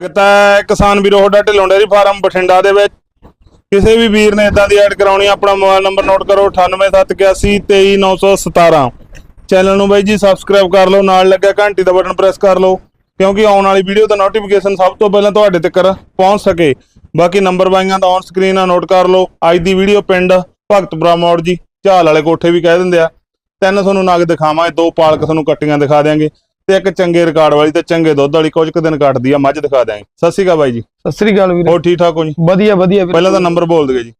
ਤਾਂ ਕਿਸਾਨ ਵੀਰੋ ਤੁਹਾਡਾ ਢਿੱਲੋਂ ਡੇਅਰੀ ਫਾਰਮ ਬਠਿੰਡਾ ਦੇ ਵਿੱਚ। ਕਿਸੇ ਵੀ ਵੀਰ ਨੇ ਇਦਾਂ ਦੀ ਐਡ ਕਰਾਉਣੀ ਆਪਣਾ ਮੋਬਾਈਲ ਨੰਬਰ ਨੋਟ ਕਰੋ 9871823917 ਚੈਨਲ ਨੂੰ ਬਾਈ ਜੀ ਸਬਸਕ੍ਰਾਈਬ ਕਰ ਲਓ, ਨਾਲ ਲੱਗਿਆ ਘੰਟੀ ਦਾ ਬਟਨ ਪ੍ਰੈਸ ਕਰ ਲਓ, ਕਿਉਂਕਿ ਆਉਣ ਵਾਲੀ ਵੀਡੀਓ ਦਾ ਨੋਟੀਫਿਕੇਸ਼ਨ ਸਭ ਤੋਂ ਪਹਿਲਾਂ ਤੁਹਾਡੇ ਤੱਕ ਪਹੁੰਚ ਸਕੇ। ਬਾਕੀ ਨੰਬਰ ਬਾਈਆਂ ਦਾ ਔਨ ਸਕਰੀਨ ਆ ਨੋਟ ਕਰ ਲਓ। ਅੱਜ ਦੀ ਵੀਡੀਓ ਪਿੰਡ ਭਗਤਪੁਰਾ ਮੌੜ ਜੀ, ਝਾਲ ਵਾਲੇ ਕੋਠੇ ਵੀ ਕਹਿ ਦਿੰਦੇ ਆ। ਤਿੰਨ ਤੁਹਾਨੂੰ ਨਗ ਦਿਖਾਵਾਂਗੇ, ਦੋ ਪਾਲਕ ਤੁਹਾਨੂੰ ਕੱਟੀਆਂ ਦਿਖਾ ਦਿਆਂਗੇ। ਤੇ ਇੱਕ ਚੰਗੇ ਰਿਕਾਰਡ ਵਾਲੀ ਤੇ ਚੰਗੇ ਦੁੱਧ ਵਾਲੀ ਕੁਝ ਕੁ ਦਿਨ ਕੱਟਦੀ ਆ ਮੱਝ ਦਿਖਾ ਦਿਆਂਗੇ ਸਤਿ ਸ਼੍ਰੀ ਅਕਾਲ ਬਾਈ ਜੀ। ਸਤਿ ਸ੍ਰੀ ਅਕਾਲ ਵੀਰੇ। ਹੋਰ ਠੀਕ ਠਾਕ ਹੋ ਜੀ? ਵਧੀਆ ਵਧੀਆ ਵੀਰੇ। ਪਹਿਲਾਂ ਤਾਂ ਨੰਬਰ ਬੋਲ ਦਿਓ ਜੀ।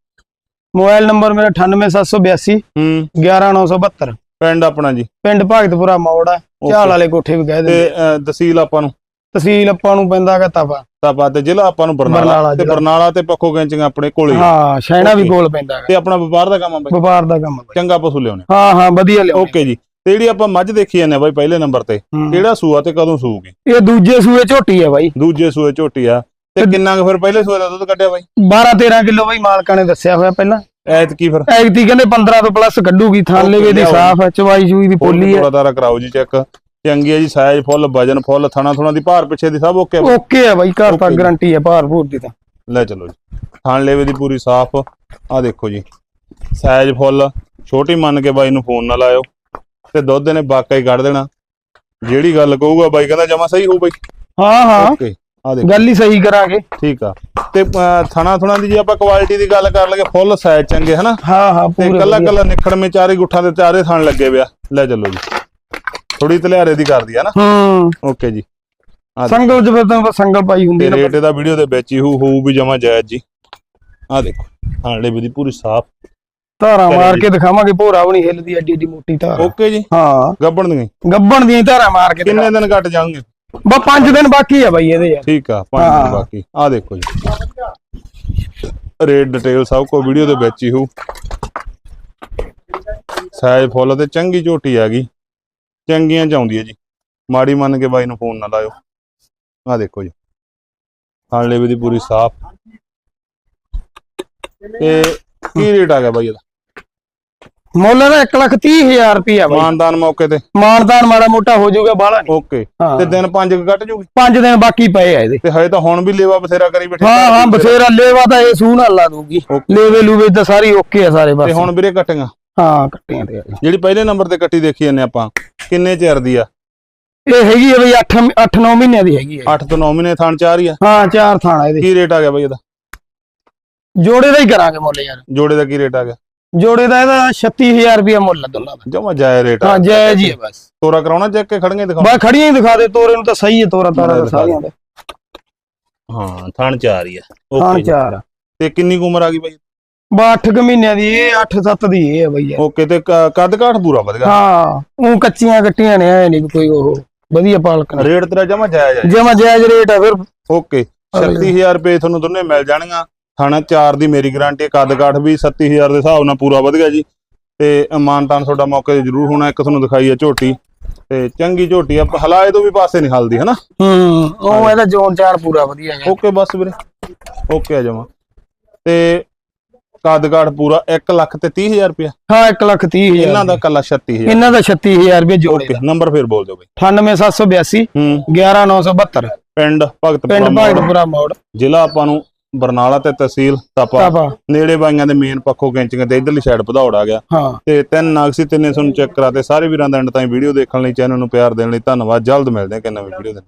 ਮੋਬਾਈਲ ਨੰਬਰ ਮੇਰਾ 98782 ਹੂੰ। 11972 ਪਿੰਡ ਆਪਣਾ ਜੀ। ਪਿੰਡ ਭਗਤਪੁਰਾ ਮੌੜ ਝਾਲ ਵਾਲੇ ਕੋਠੇ ਵੀ ਕਹਿ ਤੇ ਦਿੰਦੇ ਤਹਿਸੀਲ ਆਪਾਂ ਨੂੰ? ਤਹਿਸੀਲ ਆਪਾਂ ਨੂੰ ਪੈਂਦਾ ਹੈਗਾ ਤਪਾ ਤਾਪਾ ਤੇ ਜ਼ਿਲ੍ਹਾ ਆਪਾਂ ਨੂੰ ਬਰਨਾਲਾ। ਤੇ। ਬਰਨਾਲਾ ਤੇ ਪੱਖੋ ਕੈਂਚੀਆਂ ਆਪਣੇ ਕੋਲੇ ਹੀ ਸ਼ੈਣਾ ਵੀ. ਕੋਲ ਪੈਂਦਾ ਹੈਗਾ। ਤੇ ਆਪਣਾ ਵਪਾਰ ਦਾ ਕੰਮ ਆ ਬਾਈ? ਵਪਾਰ ਦਾ ਕੰਮ ਆ। ਚੰਗਾ ਪਸ਼ੂ ਲਿਆਉਣੇ। ਹਾਂ ਹਾਂ ਵਧੀਆ ਲਿਓ ਓਕੇ ਜੀ। ਤੇ ਜਿਹੜੀ ਆਪਾਂ ਮੱਝ ਦੇਖੀ ਜਾਂਦੇ ਆ ਬਾਈ ਪਹਿਲੇ ਨੰਬਰ ਤੇ ਕਿਹੜਾ ਸੂਆ ਤੇ ਕਦੋਂ ਸੂਗੀ ਇਹ ਦੂਜੇ ਸੂਏ ਝੋਟੀ ਆ ਬਾਈ। ਦੂਜੇ ਸੂਏ ਝੋਟੀ ਆ। ਤੇ ਕਿੰਨਾ ਕੁ ਫਿਰ ਪਹਿਲੇ ਸੂਏ ਦਾ ਦੁੱਧ ਕੱਢਿਆ ਬਾਈ? 12 13 ਕਿਲੋ ਬਾਈ ਮਾਲਕਾਂ ਨੇ ਦੱਸਿਆ ਹੋਇਆ ਪਹਿਲਾਂ। ਐਤ ਕੀ ਫਿਰ। ਐਗਤੀ ਕਹਿੰਦੇ 15 ਤੋਂ ਪਲੱਸ ਕੱਢੂਗੀ ਥਾਲੇ ਵੀ ਦੀ। ਸਾਫ਼ ਹੈ ਚਵਾਈ ਚੂਈ ਦੀ ਪੋਲੀ ਹੈ ਥੋੜਾ ਤਾਰਾ ਕਰਾਓ ਜੀ ਚੈੱਕ ਚੰਗੀ ਹੈ ਜੀ ਸਾਈਜ਼ ਫੁੱਲ ਵਜਨ ਫੁੱਲ ਥਣਾ ਥਣਾ ਦੀ ਭਾਰ ਪਿੱਛੇ ਦੀ ਸਭ ਓਕੇ ਓਕੇ ਆ ਬਾਈ ਘਰ ਤੱਕ। ਗਾਰੰਟੀ ਹੈ ਭਾਰ ਭੂਰ ਦੀ ਤਾਂ। ਲੈ ਚਲੋ ਜੀ। ਥਣ ਲੇਵੇ ਦੀ ਪੂਰੀ ਸਾਫ਼। ਆ ਦੇਖੋ ਜੀ। ਸਾਈਜ਼ ਫੁੱਲ ਛੋਟੀ ਮੰਨ ਕੇ ਬਾਈ ਨੂੰ ਫੋਨ ਨਾ ਲਾਇਓ। ਤੇ ਦੁੱਧ ਨੇ ਬਾਕਾ ਹੀ ਕੱਢ ਦੇਣਾ। ਜਿਹੜੀ ਗੱਲ ਕਹੂਗਾ ਬਾਈ ਕਹਿੰਦਾ ਜਮਾ ਸਹੀ ਹੋਊ ਬਾਈ। ਹਾਂ ਹਾਂ। ਓਕੇ ਆ ਦੇਖੋ। ਗੱਲ ਹੀ ਸਹੀ ਕਰਾਂਗੇ। ਠੀਕ ਆ। ਤੇ ਥਣਾ ਥਣਾ ਦੀ ਜੇ ਆਪਾਂ ਕੁਆਲਿਟੀ ਦੀ ਗੱਲ ਕਰ ਲਈਏ ਫੁੱਲ ਸਾਈਜ਼ ਚੰਗੇ ਹਨਾ? ਹਾਂ ਹਾਂ ਤੇ ਪੂਰੇ ਕੱਲਾ ਵਧੀਆ। ਕੱਲਾ ਨਿਖੜਵੇਂ ਚਾਰੇ ਗੁੱਠਾਂ ਦੇ ਚਾਰੇ ਥਣ ਲੱਗੇ ਪਿਆ ਲੈ ਚੱਲੋ ਜੀ। ਥੋੜੀ ਤਲਿਆਰੇ ਦੀ ਕਰਦੀ ਆ ਨਾ ਹੂੰ। ਓਕੇ ਜੀ। ਆ ਸੰਗਲ ਚ ਫਿਰ ਤਾਂ ਸੰਗਲ ਪਾਈ ਹੁੰਦੀ ਤੇ ਨਾ। ਰੇਟ ਇਹਦਾ ਵੀਡੀਓ ਦੇ ਵਿੱਚ ਹੀ ਹੋਊ ਹੋਊ ਵੀ ਜਮਾ ਜਾਇਜ਼ ਜੀ। ਆ ਦੇਖੋ। ਹਾਲੇ ਵੀ ਦੀ ਪੂਰੀ ਸਾਫ਼। ਧਾਰਾਂ ਮਾਰ। ਕੇ ਦਿਖਾਵਾਂਗੇ ਭੋਰਾ ਵੀ ਨਹੀਂ ਹਿੱਲਦੀ ਐਡੀ ਐਡੀ ਮੋਟੀ ਧਾਰ। ਓਕੇ ਜੀ। ਹਾਂ। ਗੱਬਣ ਦੀਆਂ। ਗੱਬਣ ਦੀਆਂ ਧਾਰਾਂ ਮਾਰ ਕੇ ਕਿੰਨੇ ਦਿਨ ਘਟ ਜਾਣਗੇ? ਬਾ 5 ਦਿਨ ਬਾਕੀ ਆ ਬਾਈ ਇਹਦੇ ਯਾਰ। ਠੀਕ ਆ ਪੰਜ ਹਾਂ। ਦਿਨ ਬਾਕੀ। ਆ ਦੇਖੋ ਜੀ। ਰੇਟ ਡਿਟੇਲ ਸਭ ਕੋ ਵੀਡੀਓ ਦੇ ਵਿੱਚ ਹੀ ਹੋਊ। ਸਾਈਜ਼ ਫੁੱਲ ਤੇ ਚੰਗੀ ਝੋਟੀ ਆ ਗਈ। ਚੰਗੀਆਂ ਚ ਆਉਂਦੀ ਹੈ ਜੀ। ਮਾੜੀ ਮੰਨ ਕੇ ਬਾਈ ਨੂੰ ਫੋਨ ਨਾ ਲਾਇਓ। ਆ ਦੇਖੋ ਜੀ। ਹਾਲੇ ਵੀ ਦੀ ਪੂਰੀ ਸਾਫ਼। ਤੇ ਕੀ ਰੇਟ ਆ ਗਿਆ ਬਾਈ ਇਹਦਾ? ਮੁੱਲ ਦਾ 1 ਲੱਖ 30 ਹਜ਼ਾਰ ਰੁਪਿਆ ਬਾਈ। ਮਾਨਦਾਨ ਮੌਕੇ ਤੇ। ਮਾਨਦਾਨ ਮਾੜਾ ਮੋਟਾ ਹੋ ਜਾਊਗਾ ਬਾਹਲਾ ਨਹੀਂ। ਓਕੇ। ਹਾਂ। ਤੇ ਦਿਨ ਪੰਜ ਕੁ ਕੱਟ ਜੂਗੀ? 5 ਦਿਨ ਬਾਕੀ ਪਏ ਆ ਇਹਦੇ। ਤੇ ਹਜੇ ਤਾਂ ਹੁਣ ਵੀ ਲੇਵਾ ਬਥੇਰਾ ਕਰੀ ਬੈਠੇ ਹਾਂ ਹਾਂ ਬਥੇਰਾ ਲੇਵਾ ਤਾਂ ਇਹ ਸੂਹ ਨਾਲ ਲਾ ਦੂਗੀ Okay. ਲੇਵੇ ਲੂਵੇ ਤਾਂ ਸਾਰੀ ਓਕੇ ਆ ਸਾਰੇ ਤੇ ਬਸ। ਹੁਣ ਵੀਰੇ ਕੱਟੀਆਂ? ਹਾਂ ਕੱਟੀਆਂ ਤੇ ਆ। ਜਿਹੜੀ ਪਹਿਲੇ ਨੰਬਰ ਤੇ ਕੱਟੀ ਦੇਖੀ ਜਾਂਦੇ ਆਪਾਂ ਕਿੰਨੇ ਚਿਰ ਦੀ ਆ? ਇਹ ਹੈਗੀ ਆ ਬਈ 8 8 9 ਮਹੀਨਿਆਂ ਦੀ ਹੈਗੀ ਆ 8 ਤੋਂ 9 ਮਹੀਨੇ ਥਾਣ ਚਾਰ ਹੀ ਆ? ਹਾਂ ਚਾਰ ਥਾਣਾ ਇਹਦੇ। ਕੀ ਰੇਟ ਆ ਗਿਆ ਬਾਈ ਇਹਦਾ? ਜੋੜੇ ਦਾ ਹੀ ਕਰਾਂਗੇ ਮੁੱਲ ਯਾਰ। ਜੋੜੇ ਦਾ ਕੀ ਰੇਟ ਆ ਗਿਆ? ਜੋੜੇ ਦਾ ਇਹਦਾ 36000 ਰੁਪਿਆ ਮੁੱਲ ਦੋਨਾਂ ਦਾ। ਜਮਾ ਜਾਇ ਰੇਟ ਆ। ਹਾਂ ਜੈ ਜੀ ਬਸ। ਤੋਰਾ ਕਰਾਉਣਾ ਚੈੱਕ ਕੇ ਖੜੀਆਂ ਦਿਖਾਓ। ਬਾ ਖੜੀਆਂ ਹੀ ਦਿਖਾ ਦੇ ਤੋਰੇ ਨੂੰ ਤਾਂ ਸਹੀ ਹੈ ਤੋਰਾ ਤਾਰਾ ਦਾ ਸਾਰਿਆਂ ਦਾ। ਹਾਂ ਥਾਣ ਚਾਰ ਹੀ ਆ। ਥਾਣ ਚਾਰ। ਤੇ ਕਿੰਨੀ ਉਮਰ ਆ ਗਈ ਬਾਈ? ਬਾ 8 ਕੁ ਮਹੀਨਿਆਂ ਦੀ ਇਹ 8 7 ਦੀ ਇਹ ਹੈ ਬਈ ਓਕੇ ਤੇ ਕੱਦ ਕਾਠ ਪੂਰਾ ਵਧ ਗਿਆ ਹਾਂ ਉਹ ਕੱਚੀਆਂ ਕੱਟੀਆਂ ਨੇ ਐ ਨਹੀਂ ਕੋਈ ਉਹ। ਵਧੀਆ ਪਾਲਕ ਰੇਟ ਤੇਰਾ ਜਮਾ ਜਾਇਜ਼ ਜਮਾ ਜਾਇਜ਼ ਰੇਟ ਆ ਫਿਰ। ਓਕੇ 36000 ਰੁਪਏ ਤੁਹਾਨੂੰ ਦੋਨੇ ਮਿਲ ਜਾਣਗੀਆਂ। ਥਾਣਾ ਚਾਰ ਦੀ ਮੇਰੀ ਗਾਰੰਟੀ ਕੱਦ ਕਾਠ ਵੀ 37000 ਦੇ ਹਿਸਾਬ ਨਾਲ ਪੂਰਾ ਵਧ ਗਿਆ ਜੀ। ਤੇ ਮਾਨਤਾਨ ਤੁਹਾਡਾ ਮੌਕੇ ਤੇ ਜ਼ਰੂਰ ਹੋਣਾ ਇੱਕ ਤੁਹਾਨੂੰ ਦਿਖਾਈ ਆ ਝੋਟੀ। ਤੇ ਚੰਗੀ ਝੋਟੀ ਆ ਹਲਾਏ ਤੋਂ ਵੀ ਪਾਸੇ ਨਹੀਂ ਹਲਦੀ ਹਨਾ? ਹੂੰ ਉਹ ਇਹਦਾ ਜੋਨ ਚਾਰ ਪੂਰਾ ਵਧੀਆ ਹੈ ਓਕੇ ਬਸ ਵੀਰੇ। ਓਕੇ ਆ ਜਾਵਾਂ ਤੇ ਕੱਦ ਕਾਠ ਪੂਰਾ 1 ਲੱਖ ਤੇ 30000 ਰੁਪਇਆ। ਹਾਂ 1 ਲੱਖ 30 ਹਜ਼ਾਰ। ਇਹਨਾਂ ਦਾ ਕੱਲਾ 36000 ਇਹਨਾਂ ਦਾ 36000 ਰੁਪਏ ਜੋੜੇ ਓਕੇ ਨੰਬਰ ਫੇਰ ਬੋਲ ਦਿਓ ਬਈ। 98782 ਹੂੰ। 11972 ਪਿੰਡ ਭਗਤਪੁਰਾ ਪਿੰਡ ਮੋੜ, ਭਾਗਪੁਰਾ ਮੋੜ। ਜ਼ਿਲ੍ਹਾ ਆਪਾਂ ਨੂੰ ਬਰਨਾਲਾ ਤੇ ਤਹਿਸੀਲ ਤਪਾ। ਨੇੜੇ ਬਾਈਆਂ ਦੇ ਮੇਨ ਪੱਖੋਂ ਕੈਂਚੀਆਂ ਤੇ ਇਧਰਲੀ ਸਾਈਡ ਭਦੌੜ ਆ ਗਿਆ। ਤੇ ਤਿੰਨ ਨਾਗ ਸੀ ਤਿੰਨੇ ਤੁਹਾਨੂੰ ਚੈੱਕ ਕਰਾਤੇ। ਸਾਰੇ ਵੀਰਾਂ ਦਾ ਐਂਡ ਤਾਈਂ ਵੀਡੀਓ ਦੇਖਣ ਲਈ ਚੈਨਲ ਨੂੰ ਪਿਆਰ ਦੇਣ ਲਈ। ਧੰਨਵਾਦ। ਜਲਦ ਮਿਲਦੇ ਹਾਂ ਕਿ ਨਵੀਂ ਵੀਡੀਓ ਦੇ